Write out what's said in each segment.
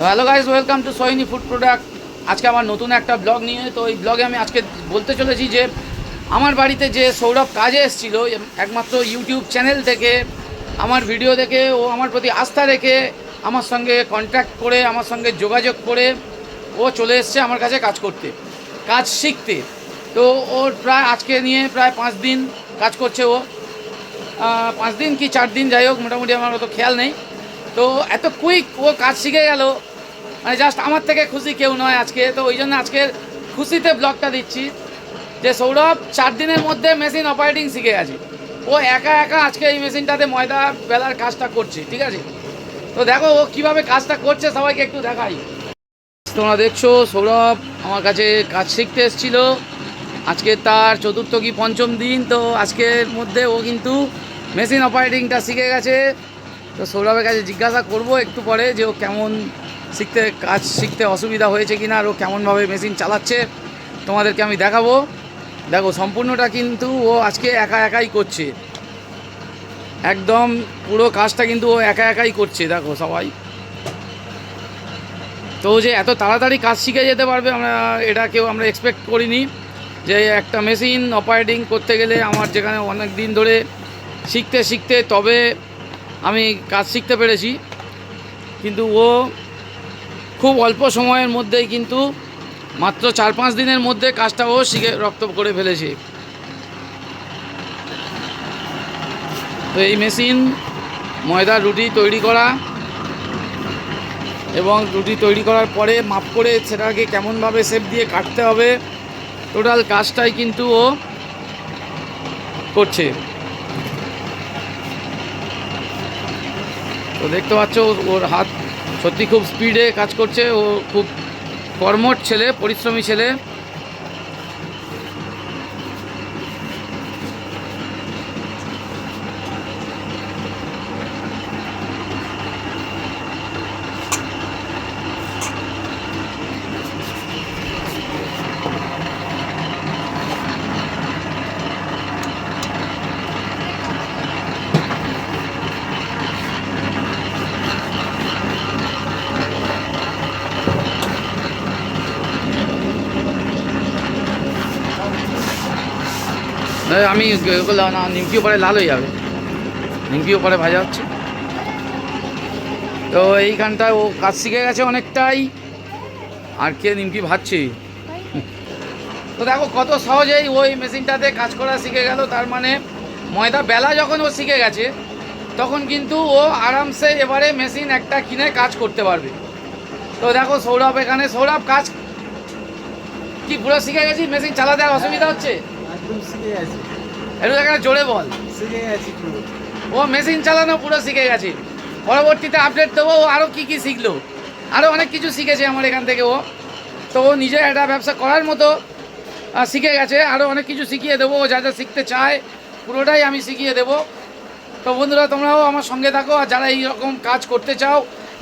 Hello guys welcome to Sohini food product আজকে আমার নতুন একটা ব্লগ নিয়ে, তো এই ব্লগে আমি আজকে বলতে চলেছি যে, আমার বাড়িতে যে সৌরভ কাজে এসেছিল, একমাত্র ইউটিউব চ্যানেল থেকে, আমার ভিডিও দেখে, ও আমার প্রতি আস্থা রেখে, আমার সঙ্গে কন্ট্যাক্ট করে, আমার সঙ্গে যোগাযোগ করে, ও চলে এসছে আমার কাছে কাজ করতে, কাজ শিখতে। তো ওর প্রায় আজকে নিয়ে প্রায় পাঁচ দিন কাজ করছে ও। পাঁচ দিন কি চার দিন, যাই হোক, মোটামুটি আমার অত খেয়াল নেই। তো এত কুইক ও কাজ শিখে গেল। মানে জাস্ট আমার থেকে খুশি কেউ নয় আজকে। তো ওই জন্য আজকে খুশিতে ব্লগটা দিচ্ছি যে সৌরভ চার দিনের মধ্যে মেশিন অপারেটিং শিখে গেছে। ও একা একা আজকে এই মেশিনটাতে ময়দা বেলার কাজটা করছে, ঠিক আছে? তো দেখো ও কীভাবে কাজটা করছে সবাইকে একটু দেখাই। তোমরা দেখছ সৌরভ আমার কাছে কাজ শিখতে এসেছিল। আজকে তার চতুর্থ কি পঞ্চম দিন, তো আজকের মধ্যে ও কিন্তু মেশিন অপারেটিংটা শিখে গেছে। তো সৌরভের কাছে জিজ্ঞাসা করব একটু পরে যে ও কেমন শিখতে, কাজ শিখতে অসুবিধা হয়েছে কিনা আর ও কেমনভাবে মেশিন চালাচ্ছে, তোমাদেরকে আমি দেখাবো। দেখো, সম্পূর্ণটা কিন্তু ও আজকে একা একাই করছে। একদম পুরো কাজটা কিন্তু ও একা একাই করছে, দেখো সবাই। তো যে এত তাড়াতাড়ি কাজ শিখে যেতে পারবে, আমরা এটা কেউ আমরা এক্সপেক্ট করিনি যে একটা মেশিন অপারেটিং করতে গেলে আমার যেখানে অনেক দিন ধরে শিখতে শিখতে, তবে আমি কাজ শিখতে পেরেছি। কিন্তু ও খুব অল্প সময়ের মধ্যেই কিন্তু মাত্র চার পাঁচ দিনের মধ্যে কাজটা ও শিখে রক্ত করে ফেলেছে। তো এই মেশিন, ময়দার রুটি তৈরি করা এবং রুটি তৈরি করার পরে মাপ করে সেটাকে কেমনভাবে শেপ দিয়ে কাটতে হবে টোটাল কাজটাই কিন্তু ও করছে। তো দেখতে পাচ্ছ, ওর হাত সত্যি খুব স্পিডে কাজ করছে। ও খুব কর্মট ছেলে, পরিশ্রমী ছেলে। আমি নিমকিও পরে লাল হয়ে যাবে। নিমকিও পরে ভাজা হচ্ছে। তো এইখানটায় ও কাজ শিখে গেছে অনেকটাই। আর কে নিমকি ভাজছে? তো দেখো কত সহজেই ওই মেশিনটাতে কাজ করা শিখে গেল। তার মানে ময়দা বেলা যখন ও শিখে গেছে, তখন কিন্তু ও আরামসে এবারে মেশিন একটা কিনে কাজ করতে পারবে। তো দেখো সৌরভ এখানে, সৌরভ কাজ কি পুরো শিখে গেছি? মেশিন চালাতে আর অসুবিধা হচ্ছে? একদম শিখে গেছি। একটু এখানে জোরে বল। শিখে গেছি পুরো। ও মেশিন চালানো পুরো শিখে গেছে। পরবর্তীতে আপডেট দেবো ও আরও কী কী শিখলো। আরও অনেক কিছু শিখেছে আমার এখান থেকে ও। তো ও নিজে একটা ব্যবসা করার মতো শিখে গেছে। আরও অনেক কিছু শিখিয়ে দেবো ও যা যা শিখতে চায় পুরোটাই আমি শিখিয়ে দেবো। তো বন্ধুরা তোমরাও আমার সঙ্গে থাকো আর যারা এই রকম কাজ করতে চাও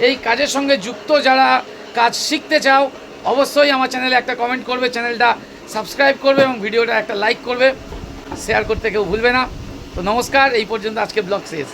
এই কাজের সঙ্গে যুক্ত যারা কাজ শিখতে চাও অবশ্যই আমার চ্যানেলে একটা কমেন্ট করবে চ্যানেলটা সাবস্ক্রাইব করবে এবং ভিডিওটা একটা লাইক করবে। শেয়ার করতে কেউ ভুলবে না। তো নমস্কার, এই পর্যন্ত আজকে ব্লগ শেষ।